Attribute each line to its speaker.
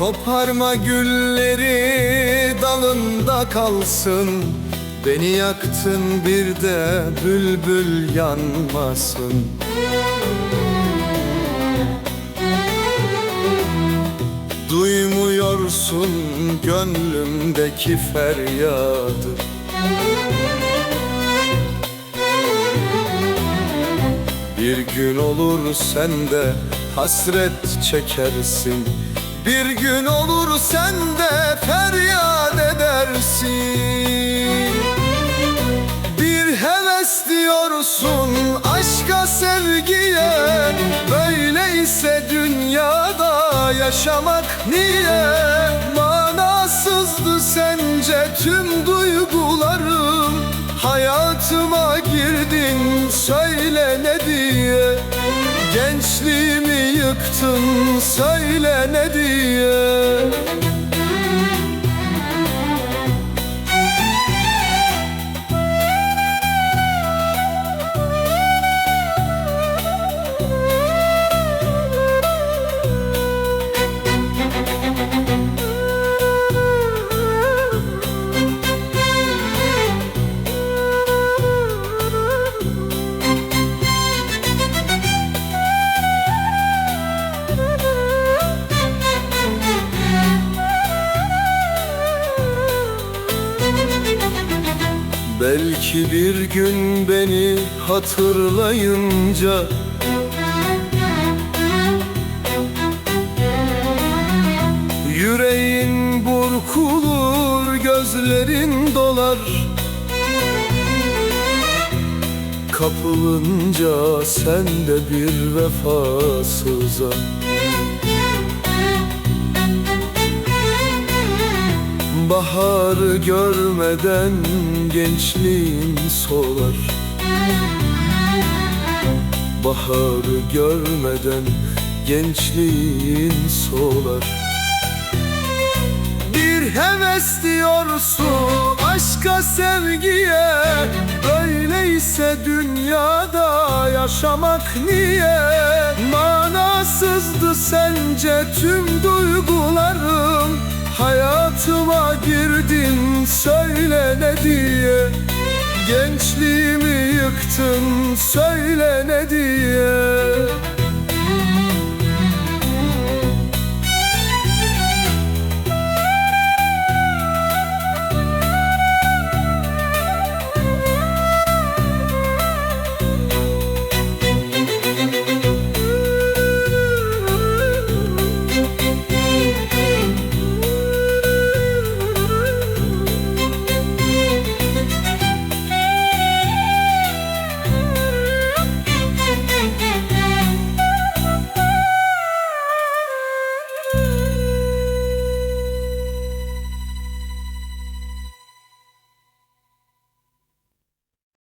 Speaker 1: Koparma gülleri dalında kalsın. Beni yaktın bir de bülbül yanmasın. Duymuyorsun gönlümdeki feryadı. Bir gün olur sen de hasret çekersin Bir gün olur sen de feryat edersin. Bir heves diyorsun aşka sevgiye. Böyleyse dünyada yaşamak niye? Manasızdı sence tüm duygularım. Hayatıma girdin söyle ne diye Gençliğimi yıktın söyle ne diye Belki bir gün beni hatırlayınca Yüreğin burkulur, gözlerin dolar. Kapılınca sen de bir vefasıza Baharı görmeden gençliğin solar. Baharı görmeden gençliğin solar. Bir heves diyorsun aşka sevgiye. Öyleyse dünyada yaşamak niye? Manasızdı sence tüm duygularım. Hayatıma diye Gençliğimi yıktın söyle ne diye